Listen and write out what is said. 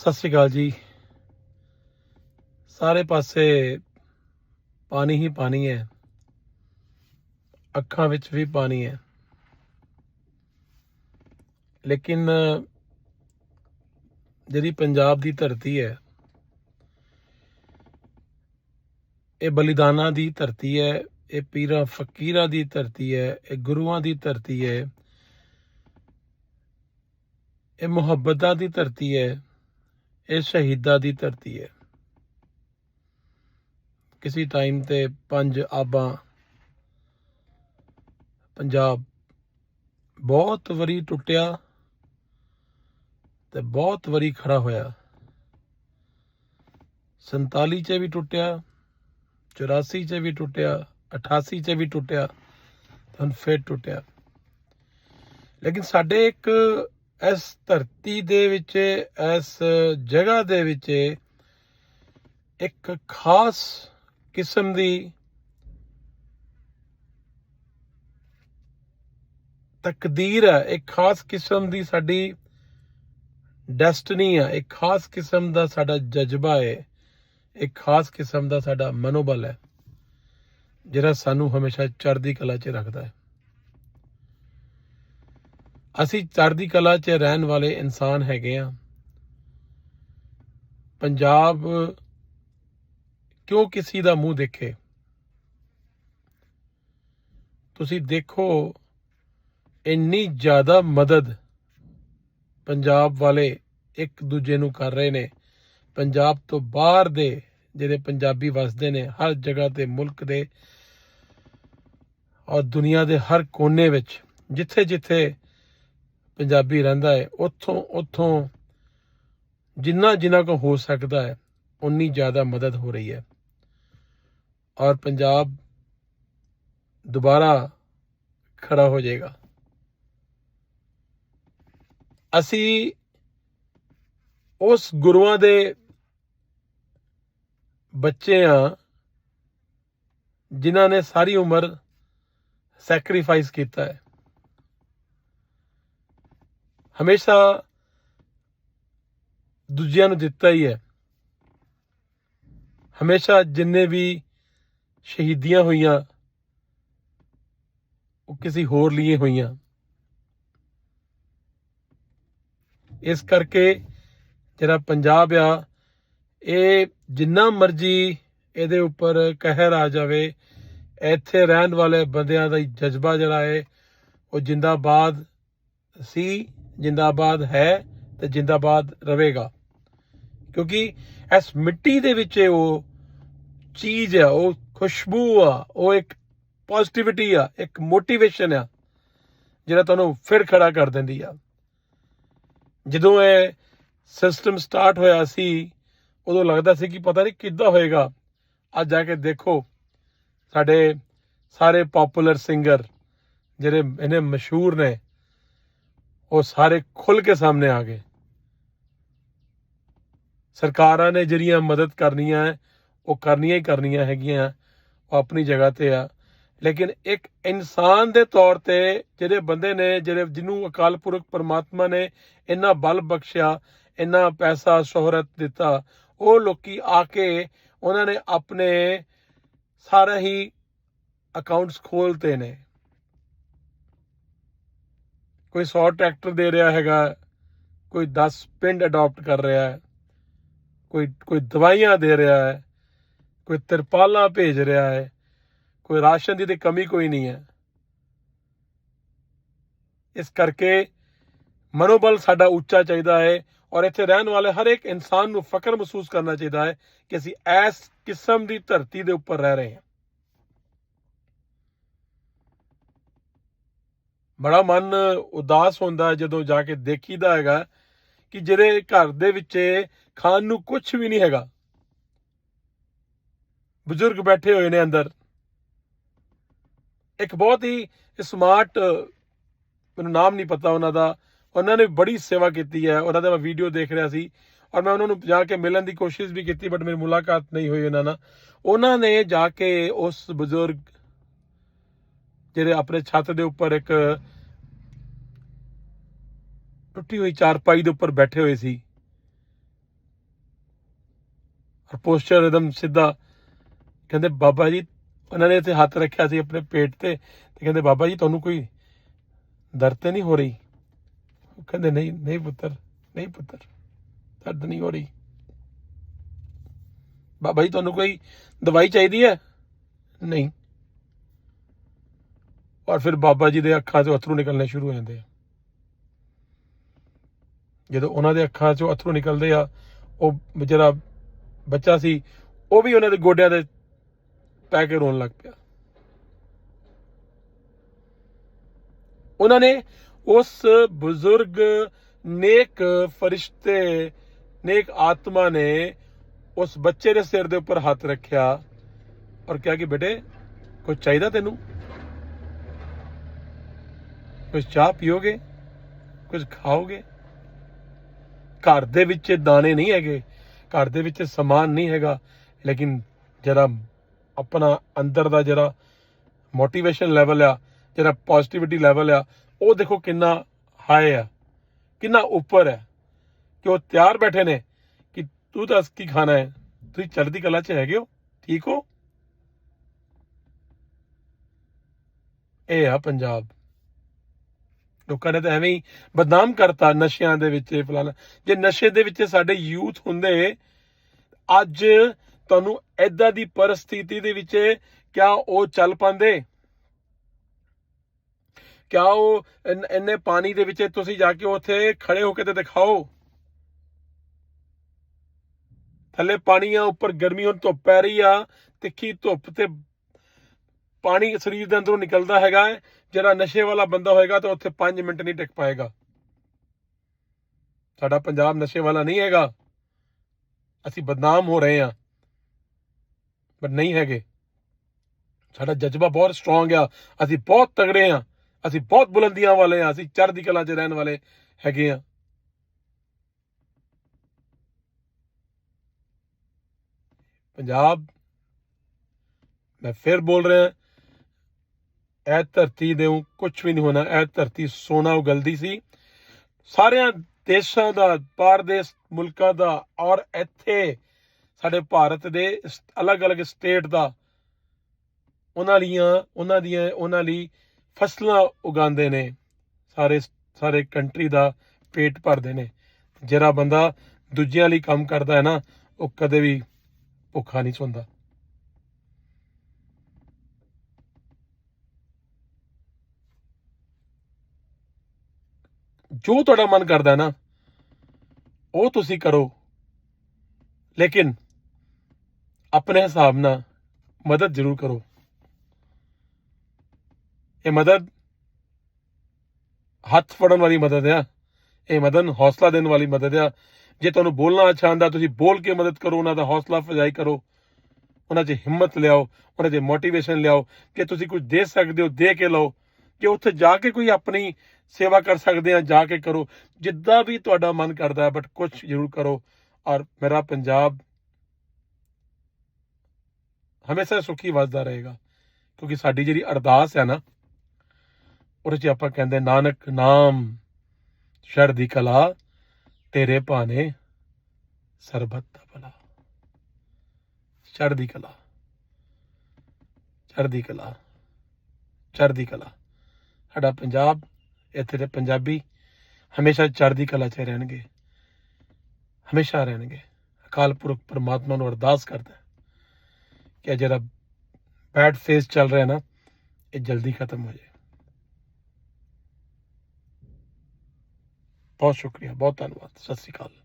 ਸਤਿ ਸ਼੍ਰੀ ਅਕਾਲ ਜੀ। ਸਾਰੇ ਪਾਸੇ ਪਾਣੀ ਹੀ ਪਾਣੀ ਹੈ। ਅੱਖਾਂ ਵਿੱਚ ਵੀ ਪਾਣੀ ਹੈ। ਲੇਕਿਨ ਜਿਹੜੀ ਪੰਜਾਬ ਦੀ ਧਰਤੀ ਹੈ, ਇਹ ਬਲੀਦਾਨਾਂ ਦੀ ਧਰਤੀ ਹੈ, ਇਹ ਪੀਰਾਂ ਫਕੀਰਾਂ ਦੀ ਧਰਤੀ ਹੈ, ਇਹ ਗੁਰੂਆਂ ਦੀ ਧਰਤੀ ਹੈ, ਇਹ ਮੁਹੱਬਤਾਂ ਦੀ ਧਰਤੀ ਹੈ। ਇਹ ਸ਼ਹੀਦਾਂ ਦੀ ਧਰਤੀ ਹੈ। ਕਿਸੇ ਟਾਈਮ ਤੇ ਪੰਜ ਆਬਾਂ, ਪੰਜਾਬ ਬਹੁਤ ਵਾਰੀ ਟੁੱਟਿਆ ਤੇ ਬਹੁਤ ਵਾਰੀ ਖੜਾ ਹੋਇਆ। 47 ਚ ਵੀ ਟੁੱਟਿਆ 84 ਚ ਵੀ ਟੁੱਟਿਆ 88 ਚ ਵੀ ਟੁੱਟਿਆ, ਹੁਣ ਫੇਰ ਟੁੱਟਿਆ। ਲੇਕਿਨ ਸਾਡੇ ਇੱਕ ਇਸ ਧਰਤੀ ਦੇ ਵਿੱਚ, ਇਸ ਜਗ੍ਹਾ ਦੇ ਵਿੱਚ ਇੱਕ ਖਾਸ ਕਿਸਮ ਦੀ ਤਕਦੀਰ ਹੈ। ਇੱਕ ਖਾਸ ਕਿਸਮ ਦੀ ਸਾਡੀ ਡੈਸਟਨੀ ਹੈ। ਇੱਕ ਖਾਸ ਕਿਸਮ ਦਾ ਸਾਡਾ ਜਜ਼ਬਾ ਹੈ। ਇੱਕ ਖਾਸ ਕਿਸਮ ਦਾ ਸਾਡਾ ਮਨੋਬਲ ਹੈ। ਜਿਹੜਾ ਸਾਨੂੰ ਹਮੇਸ਼ਾ ਚੜ੍ਹਦੀ ਕਲਾ 'ਚ ਰੱਖਦਾ ਹੈ। ਅਸੀਂ ਚੜ੍ਹਦੀ ਕਲਾ 'ਚ ਰਹਿਣ ਵਾਲੇ ਇਨਸਾਨ ਹੈਗੇ ਆ ਪੰਜਾਬ ਕਿਉਂ ਕਿਸੇ ਦਾ ਮੂੰਹ ਦੇਖੇ? ਤੁਸੀਂ ਦੇਖੋ, ਇੰਨੀ ਜ਼ਿਆਦਾ ਮਦਦ ਪੰਜਾਬ ਵਾਲੇ ਇੱਕ ਦੂਜੇ ਨੂੰ ਕਰ ਰਹੇ ਨੇ। ਪੰਜਾਬ ਤੋਂ ਬਾਹਰ ਦੇ ਜਿਹੜੇ ਪੰਜਾਬੀ ਵਸਦੇ ਨੇ, ਹਰ ਜਗ੍ਹਾ ਤੇ ਮੁਲਕ ਦੇ ਔਰ ਦੁਨੀਆ ਦੇ ਹਰ ਕੋਨੇ ਵਿੱਚ ਜਿੱਥੇ ਜਿੱਥੇ ਪੰਜਾਬੀ ਰਹਿੰਦਾ ਹੈ, ਉੱਥੋਂ ਉੱਥੋਂ ਜਿੰਨਾ ਜਿੰਨਾ ਕੋ ਹੋ ਸਕਦਾ ਹੈ, ਉਨੀ ਜ਼ਿਆਦਾ ਮਦਦ ਹੋ ਰਹੀ ਹੈ। ਔਰ ਪੰਜਾਬ ਦੁਬਾਰਾ ਖੜਾ ਹੋ ਜਾਏਗਾ। ਅਸੀਂ ਉਸ ਗੁਰੂਆਂ ਦੇ ਬੱਚੇ ਆ ਜਿਨ੍ਹਾਂ ਨੇ ਸਾਰੀ ਉਮਰ ਸੈਕਰੀਫਾਈਸ ਕੀਤਾ ਹੈ। ਹਮੇਸ਼ਾ ਦੂਜਿਆਂ ਨੂੰ ਦਿੱਤਾ ਹੀ ਹੈ। ਹਮੇਸ਼ਾ ਜਿੰਨੇ ਵੀ ਸ਼ਹੀਦੀਆਂ ਹੋਈਆਂ, ਉਹ ਕਿਸੇ ਹੋਰ ਲਈ ਹੋਈਆਂ। ਇਸ ਕਰਕੇ ਜਿਹੜਾ ਪੰਜਾਬ ਆ, ਇਹ ਜਿੰਨਾ ਮਰਜ਼ੀ ਇਹਦੇ ਉੱਪਰ ਕਹਿਰ ਆ ਜਾਵੇ, ਇੱਥੇ ਰਹਿਣ ਵਾਲੇ ਬੰਦਿਆਂ ਦਾ ਹੀ ਜਜ਼ਬਾ ਜਿਹੜਾ ਹੈ, ਉਹ ਜਿੰਦਾਬਾਦ ਸੀ। ਜਿੰਦਾਬਾਦ ਹੈ ਤੇ ਜਿੰਦਾਬਾਦ ਰਹੇਗਾ। ਕਿਉਂਕਿ ਇਸ ਮਿੱਟੀ ਦੇ ਵਿੱਚ ਉਹ ਚੀਜ਼ ਆ, ਉਹ ਖੁਸ਼ਬੂ ਆ, ਉਹ ਇੱਕ ਪੋਜ਼ਿਟਿਵਿਟੀ ਆ, ਇੱਕ ਮੋਟੀਵੇਸ਼ਨ ਆ, ਜਿਹੜਾ ਤੁਹਾਨੂੰ ਫਿਰ ਖੜਾ ਕਰ ਦਿੰਦੀ ਆ। ਜਦੋਂ ਇਹ ਸਿਸਟਮ ਸਟਾਰਟ ਹੋਇਆ ਸੀ, ਉਦੋਂ ਲੱਗਦਾ ਸੀ ਕਿ ਪਤਾ ਨਹੀਂ ਕਿੱਦਾਂ ਹੋਏਗਾ। ਅੱਜ ਜਾ ਕੇ ਦੇਖੋ, ਸਾਡੇ ਸਾਰੇ ਪਪੂਲਰ ਸਿੰਗਰ ਜਿਹੜੇ ਇਹਨੇ ਮਸ਼ਹੂਰ ਨੇ ਉਹ ਸਾਰੇ ਖੁੱਲ ਕੇ ਸਾਹਮਣੇ ਆ ਗਏ। ਸਰਕਾਰਾਂ ਨੇ ਜਿਹੜੀਆਂ ਮਦਦ ਕਰਨੀਆਂ ਹੈ, ਉਹ ਕਰਨੀਆਂ ਹੀ ਕਰਨੀਆਂ ਹੈਗੀਆਂ, ਉਹ ਆਪਣੀ ਜਗ੍ਹਾ ਤੇ ਆ। ਲੇਕਿਨ ਇੱਕ ਇਨਸਾਨ ਦੇ ਤੌਰ ਤੇ ਜਿਹੜੇ ਬੰਦੇ ਨੇ, ਜਿਹੜੇ ਜਿਹਨੂੰ ਅਕਾਲ ਪੁਰਖ ਪਰਮਾਤਮਾ ਨੇ ਇੰਨਾ ਬਲ ਬਖਸ਼ਿਆ, ਇੰਨਾ ਪੈਸਾ, ਸ਼ੋਹਰਤ ਦਿੱਤਾ, ਉਹ ਲੋਕੀ ਆ ਕੇ ਉਹਨਾਂ ਨੇ ਆਪਣੇ ਸਾਰੇ ਹੀ ਅਕਾਊਂਟਸ ਖੋਲਤੇ ਨੇ। ਕੋਈ 100 ਟਰੈਕਟਰ ਦੇ ਰਿਹਾ ਹੈਗਾ, ਕੋਈ 10 ਪਿੰਡ ਅਡਾਪਟ ਕਰ ਰਿਹਾ ਹੈ, ਕੋਈ ਕੋਈ ਦਵਾਈਆਂ ਦੇ ਰਿਹਾ ਹੈ, ਕੋਈ ਤਿਰਪਾਲਾਂ ਭੇਜ ਰਿਹਾ ਹੈ, ਕੋਈ ਰਾਸ਼ਨ ਦੀ ਤੇ ਕਮੀ ਕੋਈ ਨਹੀਂ ਹੈ। ਇਸ ਕਰਕੇ ਮਨੋਬਲ ਸਾਡਾ ਉੱਚਾ ਚਾਹੀਦਾ ਹੈ ਔਰ ਇੱਥੇ ਰਹਿਣ ਵਾਲੇ ਹਰ ਇੱਕ ਇਨਸਾਨ ਨੂੰ ਫਖਰ ਮਹਿਸੂਸ ਕਰਨਾ ਚਾਹੀਦਾ ਹੈ ਕਿ ਅਸੀਂ ਇਸ ਕਿਸਮ ਦੀ ਧਰਤੀ ਦੇ ਉੱਪਰ ਰਹਿ ਰਹੇ ਹਾਂ। ਬੜਾ ਮਨ ਉਦਾਸ ਹੁੰਦਾ ਜਦੋਂ ਜਾ ਕੇ ਦੇਖੀਦਾ ਹੈਗਾ ਕਿ ਜਿਹੜੇ ਘਰ ਦੇ ਵਿੱਚ ਖਾਣ ਨੂੰ ਕੁਝ ਵੀ ਨਹੀਂ ਹੈਗਾ। ਬਜ਼ੁਰਗ ਬੈਠੇ ਹੋਏ ਨੇ ਅੰਦਰ। ਇੱਕ ਬਹੁਤ ਹੀ ਸਮਾਰਟ ਮੈਨੂੰ ਨਾਮ ਨਹੀਂ ਪਤਾ ਉਹਨਾਂ ਦਾ। ਉਹਨਾਂ ਨੇ ਬੜੀ ਸੇਵਾ ਕੀਤੀ ਹੈ। ਉਹਨਾਂ ਦਾ ਮੈਂ ਵੀਡੀਓ ਦੇਖ ਰਿਹਾ ਸੀ ਔਰ ਮੈਂ ਉਹਨਾਂ ਨੂੰ ਜਾ ਕੇ ਮਿਲਣ ਦੀ ਕੋਸ਼ਿਸ਼ ਵੀ ਕੀਤੀ ਬਟ ਮੇਰੀ ਮੁਲਾਕਾਤ ਨਹੀਂ ਹੋਈ ਉਹਨਾਂ ਨਾਲ। ਉਹਨਾਂ ਨੇ ਜਾ ਕੇ ਉਸ ਬਜ਼ੁਰਗ ਜਿਹੜੇ ਆਪਣੇ ਛੱਤ ਦੇ ਉੱਪਰ ਇੱਕ ਟੁੱਟੀ ਹੋਈ ਚਾਰਪਾਈ ਦੇ ਉੱਪਰ ਬੈਠੇ ਹੋਏ ਸੀ ਔਰ ਪੋਸਚਰ एकदम ਸਿੱਧਾ ਕਹਿੰਦੇ ਬਾਬਾ ਜੀ ਉਹਨਾਂ ਨੇ ਇੱਥੇ ਹੱਥ ਰੱਖਿਆ ਸੀ ਆਪਣੇ ਪੇਟ ਤੇ ਤੇ ਕਹਿੰਦੇ ਬਾਬਾ ਜੀ ਤੁਹਾਨੂੰ ਕੋਈ ਦਰਦ ਤੇ ਨਹੀਂ ਹੋ ਰਹੀ ਉਹ ਕਹਿੰਦੇ ਨਹੀਂ ਨਹੀਂ ਪੁੱਤਰ ਨਹੀਂ ਪੁੱਤਰ ਦਰਦ ਨਹੀਂ ਹੋ ਰਹੀ ਬਾਬਾ ਜੀ ਤੁਹਾਨੂੰ ਕੋਈ ਦਵਾਈ ਚਾਹੀਦੀ ਹੈ ਨਹੀਂ ਔਰ ਫਿਰ ਬਾਬਾ ਜੀ ਦੇ ਅੱਖਾਂ 'ਚੋਂ ਅਥਰੂ ਨਿਕਲਣੇ ਸ਼ੁਰੂ ਹੋ ਜਾਂਦੇ ਆ। ਜਦੋਂ ਉਹਨਾਂ ਦੇ ਅੱਖਾਂ 'ਚੋਂ ਅਥਰੂ ਨਿਕਲਦੇ ਆ, ਉਹ ਜਿਹੜਾ ਬੱਚਾ ਸੀ, ਉਹ ਵੀ ਉਹਨਾਂ ਦੇ ਗੋਡਿਆਂ ਦੇ ਪੈ ਕੇ ਰੋਣ ਲੱਗ ਪਿਆ। ਉਹਨਾਂ ਨੇ ਉਸ ਬਜ਼ੁਰਗ ਨੇਕ ਫਰਿਸ਼ਤੇ, ਨੇਕ ਆਤਮਾ ਨੇ ਉਸ ਬੱਚੇ ਦੇ ਸਿਰ ਦੇ ਉੱਪਰ ਹੱਥ ਰੱਖਿਆ ਔਰ ਕਿਹਾ ਕਿ ਬੇਟੇ ਕੁਝ ਚਾਹੀਦਾ ਤੈਨੂੰ? ਕੁਝ ਚਾਹ ਪੀਓਗੇ? ਕੁਝ ਖਾਓਗੇ? ਘਰ ਦੇ ਵਿੱਚ ਦਾਣੇ ਨਹੀਂ ਹੈਗੇ। ਘਰ ਦੇ ਵਿੱਚ ਸਮਾਨ ਨਹੀਂ ਹੈਗਾ। ਲੇਕਿਨ ਜਿਹੜਾ ਆਪਣਾ ਅੰਦਰ ਦਾ ਜਿਹੜਾ ਮੋਟੀਵੇਸ਼ਨ ਲੈਵਲ ਆ ਜਿਹੜਾ ਪੋਜ਼ਿਟਿਵਿਟੀ ਲੈਵਲ ਆ, ਉਹ ਦੇਖੋ ਕਿੰਨਾ ਹਾਈ ਆ, ਕਿੰਨਾ ਉੱਪਰ ਹੈ ਕਿ ਉਹ ਤਿਆਰ ਬੈਠੇ ਨੇ ਕਿ ਤੂੰ ਦੱਸ ਕੀ ਖਾਣਾ ਹੈ? ਤੁਸੀਂ ਚੜ੍ਹਦੀ ਕਲਾ 'ਚ ਹੈਗੇ ਹੋ? ਠੀਕ ਹੋ? ਇਹ ਆ ਪੰਜਾਬ। ਲੋਕਾਂ ਨੇ ਤਾਂ ਐਵੇਂ ਹੀ ਬਦਨਾਮ ਕਰਤਾ ਨਸ਼ਿਆਂ ਦੇ ਵਿੱਚ ਫਲਾਣਾ ਜੇ ਨਸ਼ੇ ਦੇ ਵਿੱਚ ਸਾਡੇ ਯੂਥ ਹੁੰਦੇ, ਅੱਜ ਤੁਹਾਨੂੰ ਐਦਾਂ ਦੀ ਪਰਿਸਥਿਤੀ ਦੇ ਵਿੱਚ ਕਿਆ ਉਹ ਚੱਲ ਪਾਉਂਦੇ? ਕਿਆ ਉਹ ਇੰਨੇ ਪਾਣੀ ਦੇ ਵਿੱਚ ਤੁਸੀਂ ਜਾ ਕੇ ਉੱਥੇ ਖੜੇ ਹੋ ਕੇ ਤੇ ਦਿਖਾਓ? ਥੱਲੇ ਪਾਣੀ ਆ ਉੱਪਰ ਗਰਮੀ ਹੁਣ ਧੁੱਪ ਪੈ ਰਹੀ ਆ, ਤਿੱਖੀ ਧੁੱਪ ਤੇ ਪਾਣੀ ਸਰੀਰ ਦੇ ਅੰਦਰੋਂ ਨਿਕਲਦਾ ਹੈਗਾ ਜਿਹੜਾ ਨਸ਼ੇ ਵਾਲਾ ਬੰਦਾ ਹੋਏਗਾ ਤਾਂ ਉੱਥੇ 5 ਮਿੰਟ ਨਹੀਂ ਟਿਕ ਪਾਏਗਾ। ਸਾਡਾ ਪੰਜਾਬ ਨਸ਼ੇ ਵਾਲਾ ਨਹੀਂ ਹੈਗਾ। ਅਸੀਂ ਬਦਨਾਮ ਹੋ ਰਹੇ ਹਾਂ। ਪਰ ਨਹੀਂ ਹੈਗੇ। ਸਾਡਾ ਜਜ਼ਬਾ ਬਹੁਤ ਸਟਰੋਂਗ ਆ। ਅਸੀਂ ਬਹੁਤ ਤਗੜੇ ਆ ਅਸੀਂ ਬਹੁਤ ਬੁਲੰਦੀਆਂ ਵਾਲੇ ਆ ਅਸੀਂ ਚੜ੍ਹਦੀ ਕਲਾ 'ਚ ਰਹਿਣ ਵਾਲੇ ਹੈਗੇ ਆ ਪੰਜਾਬ, ਮੈਂ ਫਿਰ ਬੋਲ ਰਿਹਾ ਇਹ ਧਰਤੀ ਦੇ ਕੁਝ ਵੀ ਨਹੀਂ ਹੋਣਾ ਇਹ ਧਰਤੀ ਸੋਨਾ ਉਗਲਦੀ ਸੀ। ਸਾਰਿਆਂ ਦੇਸ਼ਾਂ ਦਾ ਪਾਰਦੇਸ ਮੁਲਕਾਂ ਦਾ ਔਰ ਇੱਥੇ ਸਾਡੇ ਭਾਰਤ ਦੇ ਅਲੱਗ-ਅਲੱਗ ਸਟੇਟ ਦਾ, ਉਹਨਾਂ ਲੀਆਂ, ਉਹਨਾਂ ਦੀਆਂ, ਉਹਨਾਂ ਲਈ ਫਸਲਾਂ ਉਗਾਉਂਦੇ ਨੇ। ਸਾਰੇ ਸਾਰੇ ਕੰਟਰੀ ਦਾ ਪੇਟ ਭਰਦੇ ਨੇ। ਜਿਹੜਾ ਬੰਦਾ ਦੂਜਿਆਂ ਲਈ ਕੰਮ ਕਰਦਾ ਹੈ ਨਾ, ਉਹ ਕਦੇ ਵੀ ਭੁੱਖਾ ਨਹੀਂ ਸੌਂਦਾ। ਜੋ ਤੁਹਾਡਾ ਮਨ ਕਰਦਾ ਨਾ, ਉਹ ਤੁਸੀਂ ਕਰੋ। ਲੇਕਿਨ ਆਪਣੇ ਹਿਸਾਬ ਨਾਲ ਮਦਦ ਜ਼ਰੂਰ ਕਰੋ। ਇਹ ਮਦਦ ਹੱਥ ਫੜਨ ਵਾਲੀ ਮਦਦ ਆ। ਇਹ ਮਦਦ ਹੌਸਲਾ ਦੇਣ ਵਾਲੀ ਮਦਦ ਆ। ਜੇ ਤੁਹਾਨੂੰ ਬੋਲਣਾ ਅੱਛਾ ਆਂਦਾ ਤੁਸੀਂ ਬੋਲ ਕੇ ਮਦਦ ਕਰੋ, ਉਹਨਾਂ ਦਾ ਹੌਸਲਾ ਅਫਜ਼ਾਈ ਕਰੋ। ਉਹਨਾਂ 'ਚ ਹਿੰਮਤ ਲਿਆਓ, ਉਹਨਾਂ 'ਚ ਮੋਟੀਵੇਸ਼ਨ ਲਿਆਓ ਕਿ ਤੁਸੀਂ ਕੁਝ ਦੇ ਸਕਦੇ ਹੋ, ਦੇ ਕੇ ਲਓ। ਕਿ ਉੱਥੇ ਜਾ ਕੇ ਕੋਈ ਆਪਣੀ ਸੇਵਾ ਕਰ ਸਕਦੇ ਆ, ਜਾ ਕੇ ਕਰੋ। ਜਿੱਦਾਂ ਵੀ ਤੁਹਾਡਾ ਮਨ ਕਰਦਾ ਹੈ ਬਟ ਕੁਝ ਜ਼ਰੂਰ ਕਰੋ। ਔਰ ਮੇਰਾ ਪੰਜਾਬ ਹਮੇਸ਼ਾ ਸੁਖੀ ਵੱਸਦਾ ਰਹੇਗਾ, ਕਿਉਂਕਿ ਸਾਡੀ ਜਿਹੜੀ ਅਰਦਾਸ ਹੈ ਨਾ, ਉਹਦੇ 'ਚ ਆਪਾਂ ਕਹਿੰਦੇ ਨਾਨਕ ਨਾਮ ਚੜ੍ਹਦੀ ਕਲਾ, ਤੇਰੇ ਭਾਣੇ ਸਰਬੱਤ ਦਾ ਭਲਾ। ਚੜ੍ਹਦੀ ਕਲਾ ਚੜ੍ਹਦੀ ਕਲਾ ਚੜ੍ਹਦੀ ਕਲਾ। ਸਾਡਾ ਪੰਜਾਬ, ਇੱਥੇ ਦੇ ਪੰਜਾਬੀ ਹਮੇਸ਼ਾ ਚੜ੍ਹਦੀ ਕਲਾ 'ਚ ਰਹਿਣਗੇ। ਹਮੇਸ਼ਾ ਰਹਿਣਗੇ। ਅਕਾਲ ਪੁਰਖ ਪਰਮਾਤਮਾ ਨੂੰ ਅਰਦਾਸ ਕਰਦਾ ਕਿ ਇਹ ਜਿਹੜਾ ਬੈਡ ਫੇਸ ਚੱਲ ਰਿਹਾ ਨਾ, ਇਹ ਜਲਦੀ ਖਤਮ ਹੋ ਜਾਏ। ਬਹੁਤ ਸ਼ੁਕਰੀਆ, ਬਹੁਤ ਧੰਨਵਾਦ। ਸਤਿ ਸ੍ਰੀ ਅਕਾਲ।